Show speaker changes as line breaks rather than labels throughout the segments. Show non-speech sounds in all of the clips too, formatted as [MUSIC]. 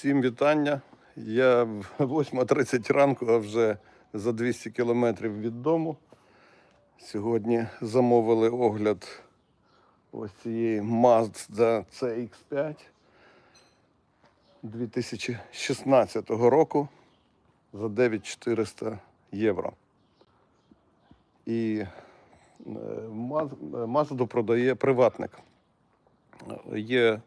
Всім вітання. Я в [LAUGHS] 8.30 ранку, а вже за 200 кілометрів від дому. Сьогодні замовили огляд ось цієї Mazda CX5 2016 року за 9400 євро. І е, Мазду продає приватник. Є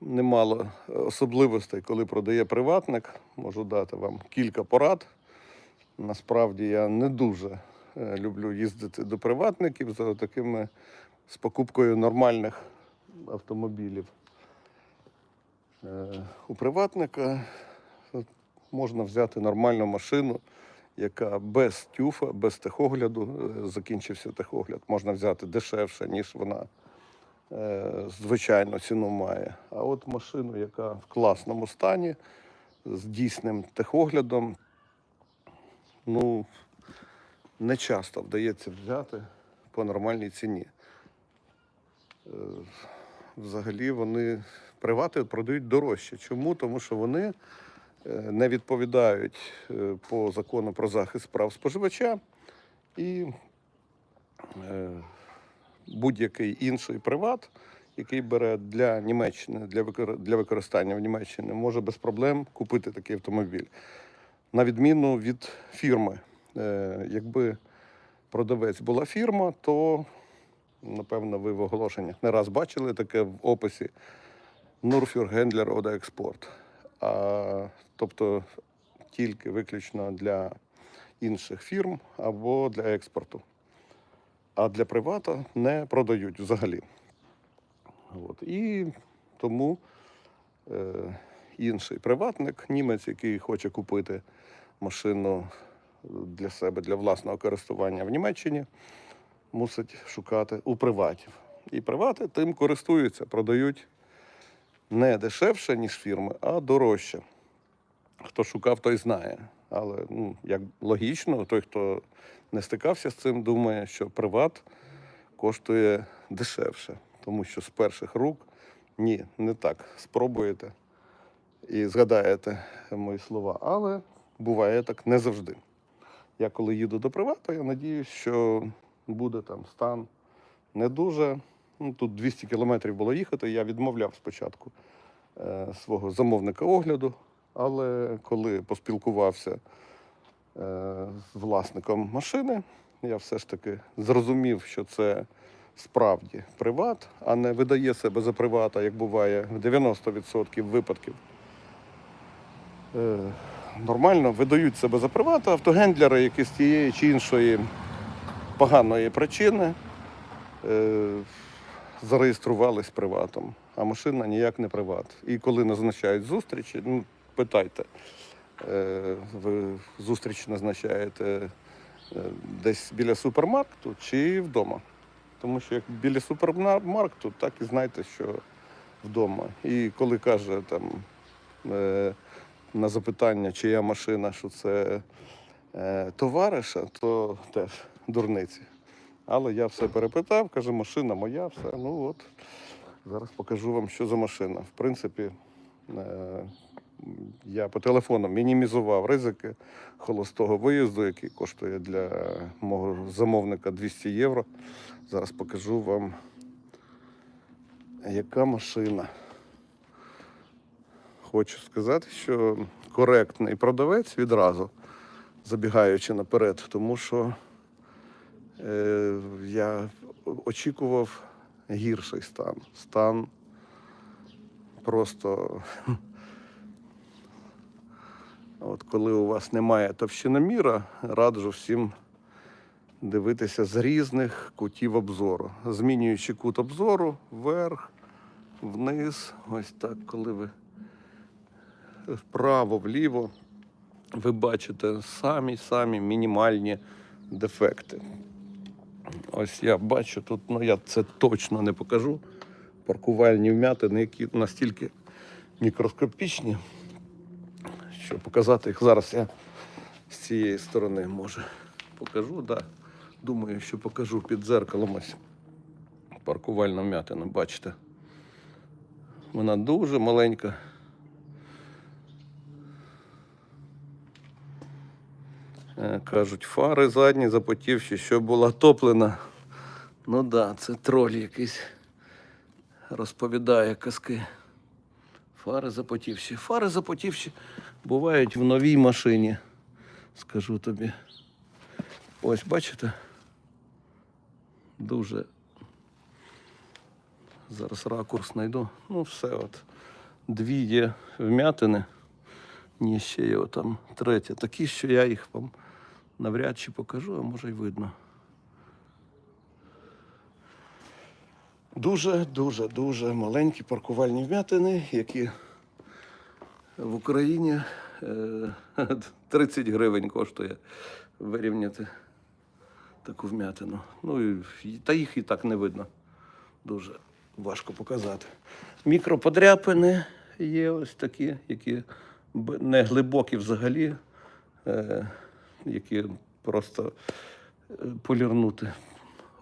немало особливостей, коли продає приватник. Можу дати вам кілька порад. Насправді я не дуже е, люблю їздити до приватників за такими з покупкою нормальних автомобілів. Е, У приватника е, можна взяти нормальну машину, яка без тюфа, без техогляду, е, закінчився техогляд, можна взяти дешевше, ніж вона е, звичайну ціну має. А от машину, яка в класному стані, з дійсним техоглядом, ну, не часто вдається взяти по нормальній ціні. Е, Взагалі вони привати продають дорожче. Чому? Тому що вони е, не відповідають по закону про захист прав споживача і будь-який інший приват, який бере для Німеччини, для, використання в Німеччині, може без проблем купити такий автомобіль. На відміну від фірми. Е, Якби продавець була фірма, то, напевно, ви в оголошеннях не раз бачили таке в описі Нурфюр Гендлер Ода Експорт. Тобто тільки виключно для інших фірм або для експорту а для привата не продають взагалі. От. І тому е, інший приватник, німець, який хоче купити машину для себе, для власного користування в Німеччині, мусить шукати у приватів. І привати тим користуються, продають не дешевше, ніж фірми, а дорожче. Хто шукав, той знає. Але ну, як логічно, той, хто не стикався з цим, думає, що приват коштує дешевше, тому що з перших рук ні, не так. Спробуєте і згадаєте мої слова, але буває так не завжди. Я коли їду до привата, я надіюсь, що буде там стан не дуже. Ну, тут 200 кілометрів було їхати. Я відмовляв спочатку е, свого замовника огляду, але коли поспілкувався власником машини, я все ж таки зрозумів, що це справді приват, а не видає себе за привата, як буває в 90% випадків. Е, Нормально видають себе за привата автогендлери, які з тієї чи іншої поганої причини е, зареєструвались приватом, а машина ніяк не приват. І коли назначають зустрічі, ну, питайте, е, ви зустріч назначаєте е, десь біля супермаркету чи вдома. Тому що як біля супермаркету, так і знайте, що вдома. І коли каже там е, на запитання, чия машина, що це е, товариша, то теж дурниці. Але я все перепитав, каже, машина моя, все. Ну от, зараз покажу вам, що за машина. В принципі, е, я по телефону мінімізував ризики холостого виїзду, який коштує для мого замовника 200 євро. Зараз покажу вам, яка машина. Хочу сказати, що коректний продавець відразу, забігаючи наперед, тому що е, я очікував гірший стан. Стан просто. От коли у вас немає товщиноміра, раджу всім дивитися з різних кутів обзору, змінюючи кут обзору вверх, вниз, ось так, коли ви вправо, вліво, ви бачите самі-самі мінімальні дефекти. Ось я бачу тут, ну я це точно не покажу. Паркувальні вмятини, які настільки мікроскопічні, що показати їх. Зараз я з цієї сторони може покажу. Да. Думаю, що покажу під дзеркалом. ось паркувальна м'ятина, бачите. Вона дуже маленька. Е, кажуть, фари задні запотівші, що була топлена. Ну так, да, це троль якийсь розповідає казки. Фари запотівші. Фари запотівші бувають в новій машині, скажу тобі. Ось, бачите? Дуже. Зараз ракурс знайду. Ну, все от. Дві є вмятини. Ні, ще є там третя. Такі, що я їх вам навряд чи покажу, а може й видно. Дуже, дуже, маленькі паркувальні вмятини, які в Україні е, [LAUGHS] 30 гривень коштує вирівняти таку вмятину. Ну і та їх і так не видно. Дуже важко показати. Мікроподряпини є ось такі, які не глибокі взагалі, е, які просто е, полірнути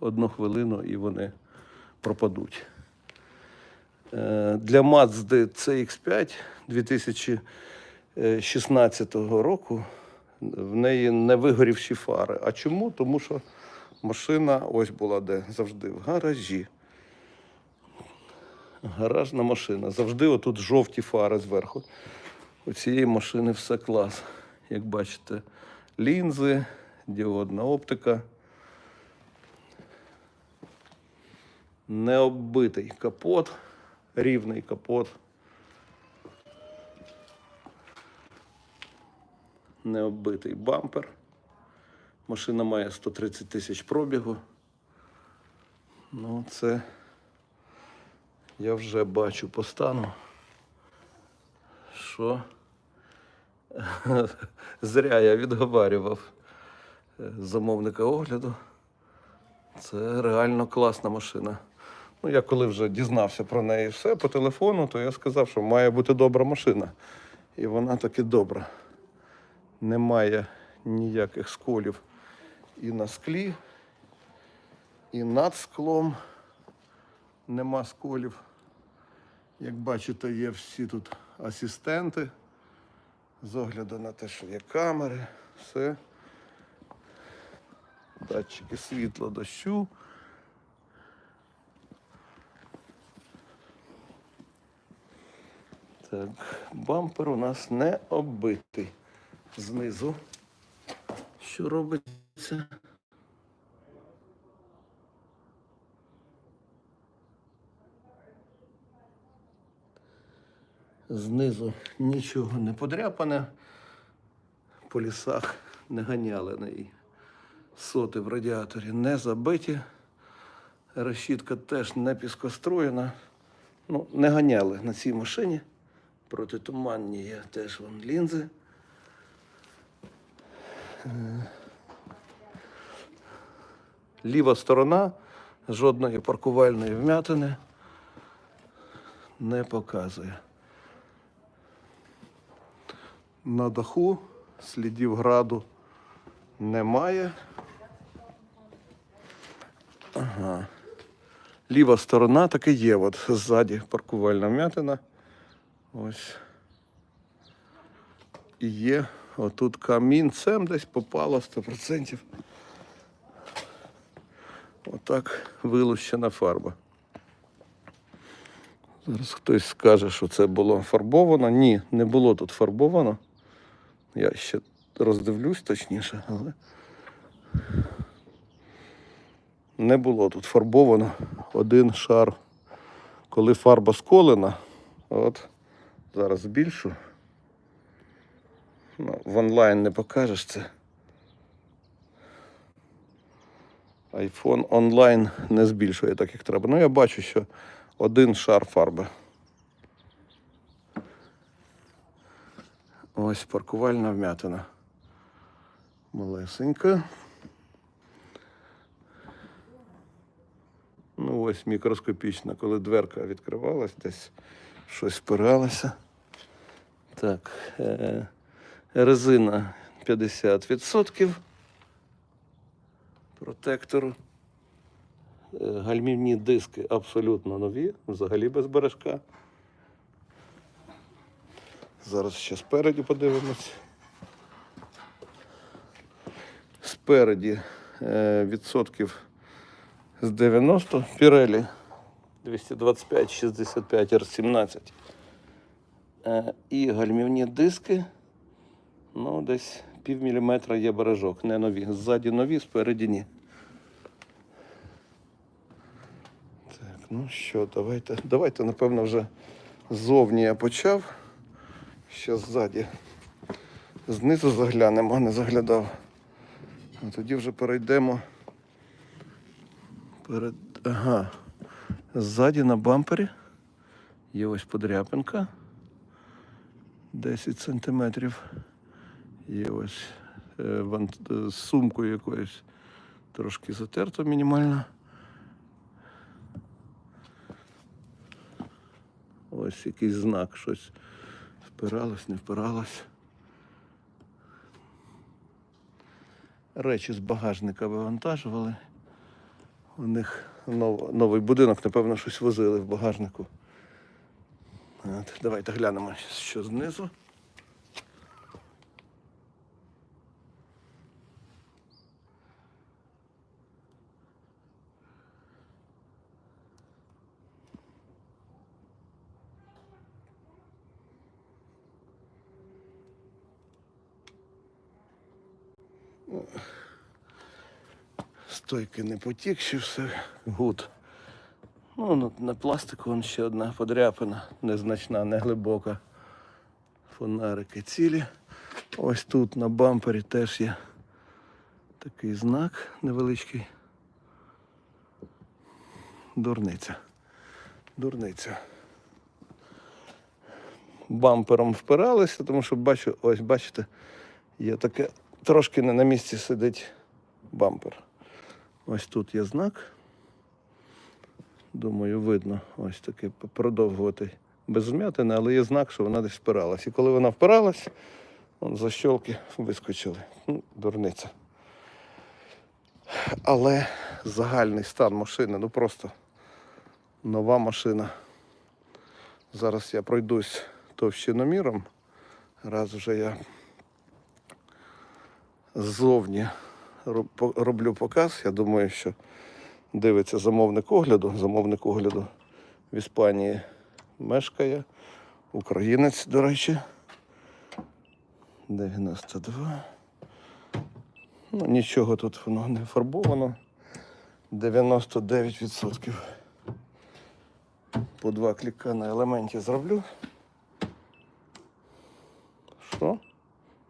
одну хвилину і вони пропадуть. Е, Для Mazda CX5 2016 року в неї не вигорівші фари. А чому? Тому що машина ось була де завжди в гаражі. Гаражна машина. Завжди отут жовті фари зверху. У цієї машини все клас. Як бачите, лінзи, діодна оптика. Необбитий капот, рівний капот. Необбитий бампер. Машина має 130 тисяч пробігу. Ну, це я вже бачу по стану, що [LAUGHS] зря я відговарював е, замовника огляду. Це реально класна машина. Ну, я коли вже дізнався про неї все по телефону, то я сказав, що має бути добра машина. І вона таки добра. Немає ніяких сколів і на склі, і над склом нема сколів. Як бачите, є всі тут асистенти. З огляду на те, що є камери, все. Датчики світла дощу. Так, бампер у нас не оббитий. Знизу. Що робиться? Знизу нічого не подряпане. По лісах не ганяли на її. Соти в радіаторі не забиті. Решітка теж не піскоструєна. Ну, не ганяли на цій машині. Протитуманні є теж вон лінзи. Е, Ліва сторона жодної паркувальної вмятини не показує. На даху слідів граду немає. Ага. Ліва сторона таки є. От ззаді паркувальна вмятина. Ось. І є отут камінцем десь попало 100%. Отак вилущена фарба. Зараз хтось скаже, що це було фарбовано. Ні, не було тут фарбовано. Я ще роздивлюсь точніше, але не було тут фарбовано один шар. Коли фарба сколена, от зараз збільшу. Ну, в онлайн не покажеш це. iPhone онлайн не збільшує так, як треба. Ну, я бачу, що один шар фарби. Ось паркувальна вмятина. Малесенька. Ну, ось мікроскопічна, коли дверка відкривалась, десь щось впиралося. Так, е- резина 50%. Протектору. Е, Гальмівні диски абсолютно нові, взагалі без бережка. Зараз ще спереді подивимось. Спереді е, відсотків з 90 Pirelli 225 65 R17. Е, І гальмівні диски. Ну, десь пів міліметра є бережок, не нові. Ззаді нові, спереді ні. Так, ну що, давайте. Давайте, напевно, вже ззовні я почав. Ще ззаді. Знизу заглянемо, не заглядав. А тоді вже перейдемо. Перед... Ага. Ззаді на бампері є ось подряпинка. 10 сантиметрів. Є ось е, е, з сумкою якоюсь трошки затерто мінімально. Ось якийсь знак, щось впиралось, не впиралось. Речі з багажника вивантажували. У них нов- новий будинок, напевно, щось возили в багажнику. От, давайте глянемо, що знизу. Стойки не потікші, все гуд. Ну, на, пластику вон ще одна подряпина, незначна, не глибока. Фонарики цілі. Ось тут на бампері теж є такий знак невеличкий. Дурниця. Дурниця. Бампером впиралися, тому що бачу, ось бачите, є таке, трошки не на місці сидить бампер. Ось тут є знак. Думаю, видно. Ось такий продовгуватий без змятини, але є знак, що вона десь впиралась. І коли вона впиралась, вон защолки вискочили. Ну, дурниця. Але загальний стан машини, ну просто нова машина. Зараз я пройдусь товщиноміром. Раз вже я ззовні роблю показ. Я думаю, що дивиться замовник огляду. Замовник огляду в Іспанії мешкає. Українець, до речі. 92. Ну, нічого тут воно не фарбовано. 99%. По два кліка на елементі зроблю. Що?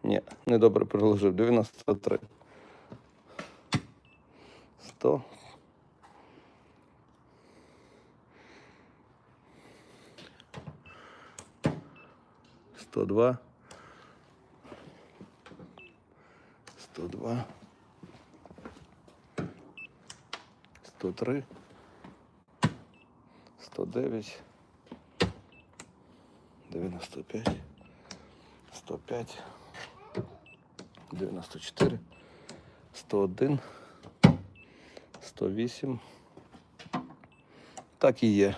Ні, недобре приложив. 93. 100. 102. 102. 103. 109. 95. 105. 94. 101. 108. Так і є.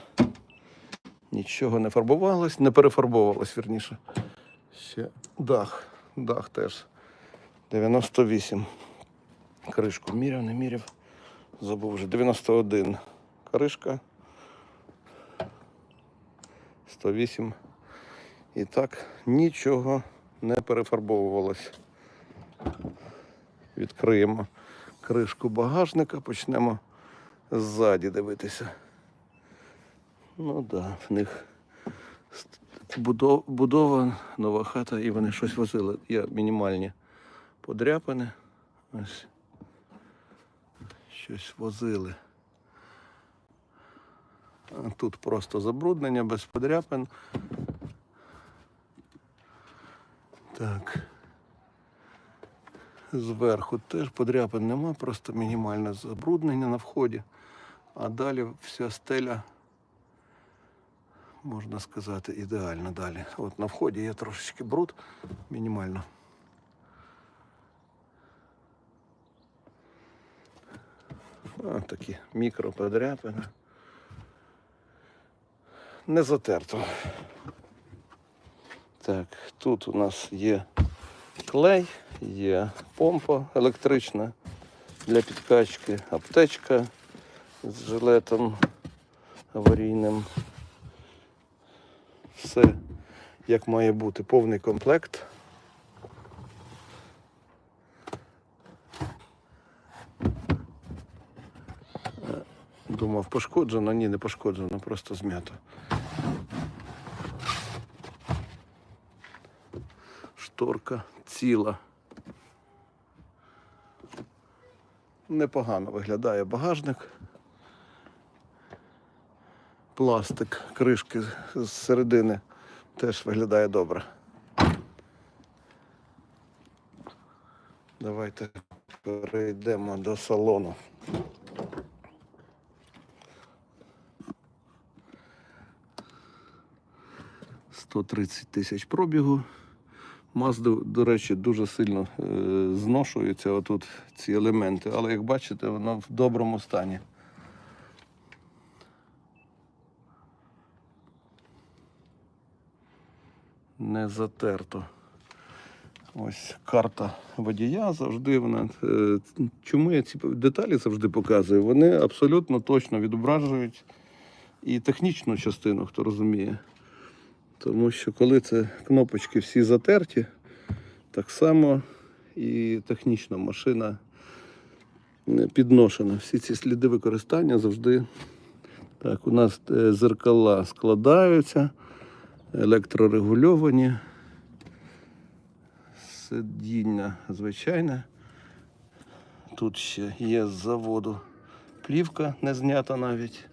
Нічого не фарбувалось, не перефарбовувалось, вірніше. Ще дах. Дах теж 98. Кришку міряв, не міряв. Забув вже 91. Кришка. 108. І так нічого не перефарбовувалось. Відкриємо кришку багажника, почнемо ззаді дивитися. Ну так, да, в них будова, нова хата, і вони щось возили. Є мінімальні подряпини. Ось. Щось возили. Тут просто забруднення без подряпин. Так. Зверху теж подряпин нема, просто мінімальне забруднення на вході. А далі вся стеля, можна сказати, ідеальна далі. От на вході є трошечки бруд, мінімально. А, такі мікроподряпини. Не затерто. Так, тут у нас є клей, є помпа електрична, для підкачки, аптечка з жилетом аварійним. Все як має бути, повний комплект. Думав, пошкоджено, ні, не пошкоджено, просто змято. Шторка ціла. Непогано виглядає багажник. Пластик, кришки з середини теж виглядає добре. Давайте перейдемо до салону. Сто тридцять тисяч пробігу. Мазда, до речі, дуже сильно е, зношуються отут ці елементи, але як бачите, воно в доброму стані. Не затерто. Ось карта водія завжди вона. е, Чому я ці деталі завжди показую? Вони абсолютно точно відображують і технічну частину, хто розуміє. Тому що коли це кнопочки всі затерті, так само і технічна машина не підношена. Всі ці сліди використання завжди. Так, у нас е, зеркала складаються, електрорегульовані. Сидіння звичайне. Тут ще є з заводу плівка не знята навіть.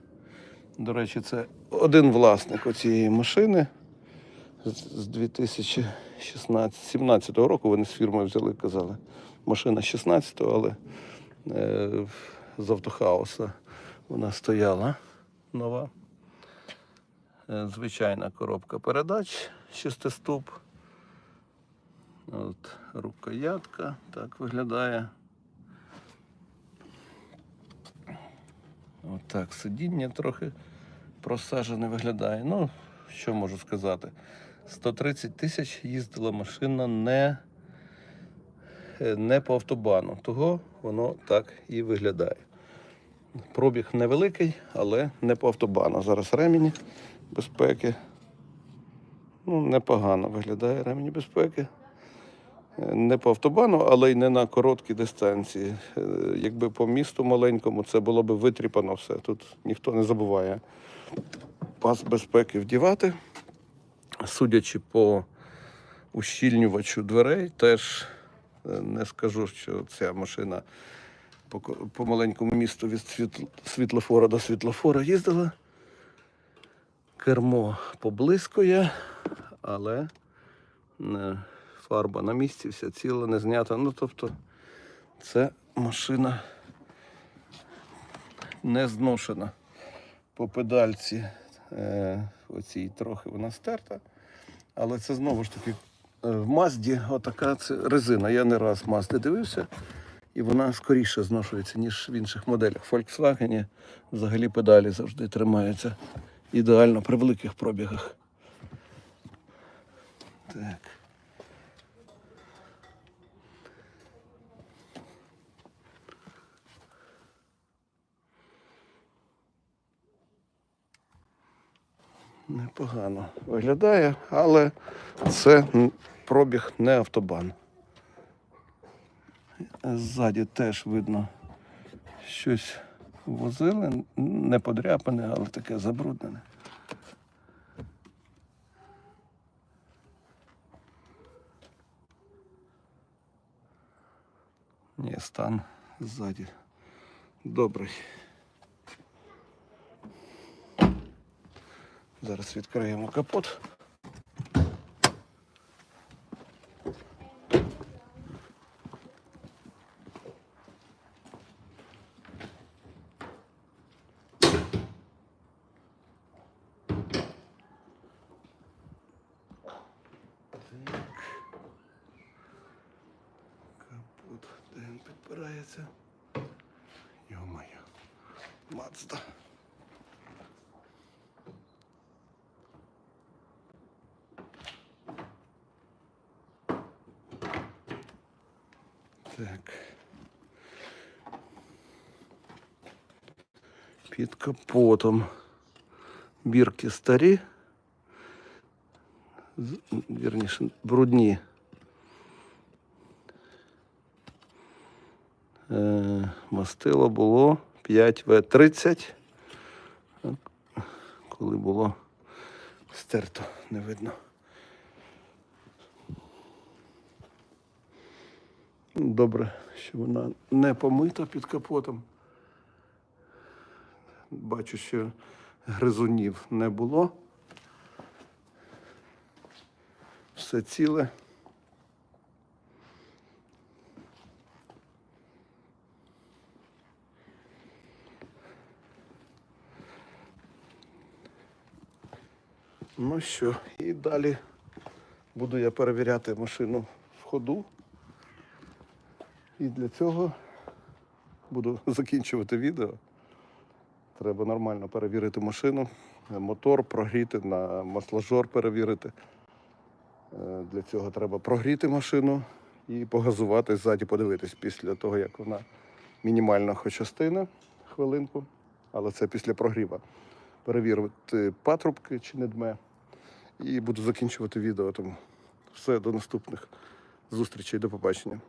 До речі, це один власник оцієї машини з- з 2016-17 року. Вони з фірмою взяли, казали. Машина 16-го, але е, з автохауса вона стояла нова. Е, звичайна коробка передач шестиступ. От рукоятка так виглядає. Отак, сидіння трохи просажене виглядає. Ну, що можу сказати? 130 тисяч їздила машина не, е, не по автобану. Того воно так і виглядає. Пробіг невеликий, але не по автобану. Зараз ремені безпеки. Ну, непогано виглядає ремені безпеки. Е, Не по автобану, але й не на короткі дистанції. Е, Якби по місту маленькому це було б витріпано все. Тут ніхто не забуває пас безпеки вдівати. Судячи по ущільнювачу дверей, теж е, не скажу, що ця машина по, маленькому місту від світ- світлофора до світлофора їздила. Кермо поблискує, але фарба на місці, вся ціла, не знята. Ну, тобто, це машина не зношена. По педальці е, оцій трохи вона стерта. Але це знову ж таки е, в Мазді отака це резина. Я не раз Мазди дивився, і вона скоріше зношується, ніж в інших моделях. В Volkswagen взагалі педалі завжди тримаються ідеально при великих пробігах. Так. Непогано виглядає, але це пробіг не автобан. Ззаді теж видно щось возили, не подряпане, але таке забруднене. Ні, стан ззаді добрий. Зараз відкриємо капот. де він підпирається? Йо-моє. Мацда. Так. Під капотом. Бірки старі. З- Вірніше, брудні. Мастило було 5В30. Коли було стерто, не видно. Добре, що вона не помита під капотом. Бачу, що гризунів не було. Все ціле. Ну що, і далі буду я перевіряти машину в ходу. І для цього буду [LAUGHS] закінчувати відео. Треба нормально перевірити машину, мотор прогріти, на масложор перевірити. Е, Для цього треба прогріти машину і погазувати ззаді, подивитись після того, як вона мінімально хоч частина, хвилинку, але це після прогріва. Перевірити патрубки чи не дме. І буду закінчувати відео. Тому все, до наступних зустрічей, до побачення.